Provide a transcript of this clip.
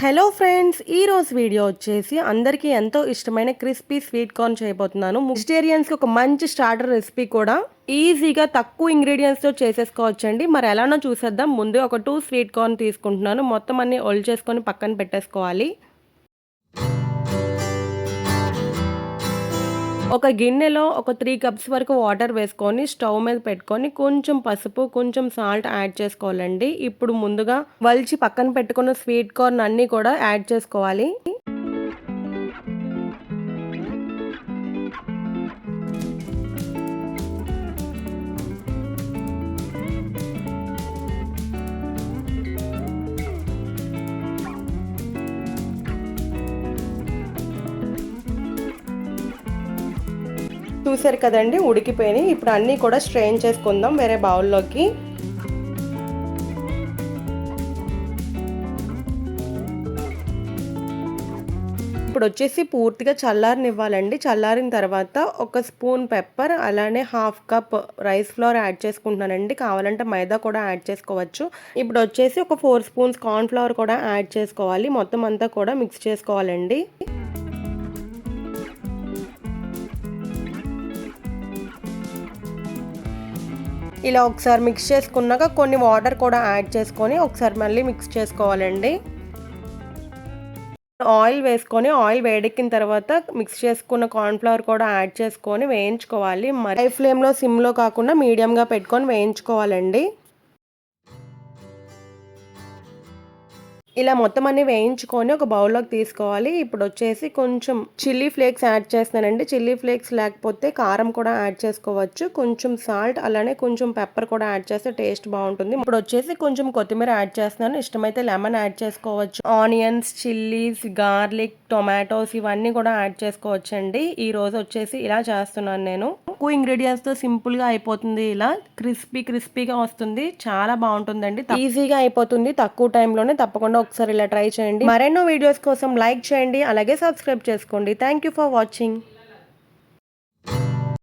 Hello friends ఈ రోజు video వచ్చేసి అందరికీ ఎంతో ఇష్టమైన క్రిస్పీ స్వీట్ కార్న్ చేయబోతున్నాను. వెజిటేరియన్స్కి ఒక మంచి స్టార్టర్ రెసిపీ కూడా ఈజీగా తక్కువ ఇంగ్రీడియంట్స్తో చేసేసుకోవచ్చండి. మరి ఎలానో చూసేద్దాం. ముందు ఒక టూ స్వీట్ కార్న్ తీసుకుంటున్నాను. మొత్తం అన్ని ఒల్ చేసుకొని పక్కన పెట్టేసుకోవాలి. ఒక గిన్నెలో ఒక త్రీ కప్స్ వరకు వాటర్ వేసుకొని స్టవ్ మీద పెట్టుకొని కొంచెం పసుపు కొంచెం సాల్ట్ యాడ్ చేసుకోవాలండి. ఇప్పుడు ముందుగా వలిచి పక్కన పెట్టుకున్న స్వీట్ కార్న్ అన్నీ కూడా యాడ్ చేసుకోవాలి. చూసారు కదండి ఉడికిపోయినాయి. ఇప్పుడు అన్నీ కూడా స్ట్రెయిన్ చేసుకుందాం వేరే బౌల్లోకి. ఇప్పుడు వచ్చేసి పూర్తిగా చల్లారనివ్వాలండి. చల్లారిన తర్వాత ఒక స్పూన్ పెప్పర్ అలానే half cup rice flour add చేసుకుంటున్నానండి. కావాలంటే మైదా కూడా యాడ్ చేసుకోవచ్చు. ఇప్పుడు వచ్చేసి ఒక ఫోర్ స్పూన్స్ కార్న్ ఫ్లవర్ కూడా యాడ్ చేసుకోవాలి. మొత్తం అంతా కూడా మిక్స్ చేసుకోవాలండి. ఇలా ఒకసారి మిక్స్ చేసుకున్నాక కొన్ని వాటర్ కూడా యాడ్ చేసుకొని ఒకసారి మళ్ళీ మిక్స్ చేసుకోవాలండి. ఆయిల్ వేసుకొని ఆయిల్ వేడెక్కిన తర్వాత మిక్స్ చేసుకున్న కార్న్ఫ్లవర్ కూడా యాడ్ చేసుకొని వేయించుకోవాలి. మరి ఫ్లేమ్లో సిమ్లో కాకుండా మీడియంగా పెట్టుకొని వేయించుకోవాలండి. ఇలా మొత్తం అన్ని వేయించుకొని ఒక బౌల్లోకి తీసుకోవాలి. ఇప్పుడు వచ్చేసి కొంచెం చిల్లీ ఫ్లేక్స్ యాడ్ చేస్తానండి చిల్లీ ఫ్లేక్స్ లేకపోతే కారం కూడా యాడ్ చేసుకోవచ్చు. కొంచెం సాల్ట్ అలానే కొంచెం పెప్పర్ కూడా యాడ్ చేస్తే టేస్ట్ బాగుంటుంది. ఇప్పుడు వచ్చేసి కొంచెం కొత్తిమీర యాడ్ చేస్తున్నాను. ఇష్టమైతే లెమన్ యాడ్ చేసుకోవచ్చు. ఆనియన్స్ చిల్లీస్ గార్లిక్ టొమాటోస్ ఇవన్నీ కూడా యాడ్ చేసుకోవచ్చండి. ఈ రోజు వచ్చేసి ఇలా చేస్తున్నాను నేను. తక్కువ ఇంగ్రీడియంట్స్తో సింపుల్గా అయిపోతుంది. ఇలా క్రిస్పీ క్రిస్పీగా వస్తుంది. చాలా బాగుంటుందండి. ఈజీగా అయిపోతుంది. తక్కువ టైంలోనే తప్పకుండా ఒకసారి ఇలా ట్రై చేయండి. మరెన్నో వీడియోస్ కోసం లైక్ చేయండి. అలాగే సబ్స్క్రైబ్ చేసుకోండి. Thank you for watching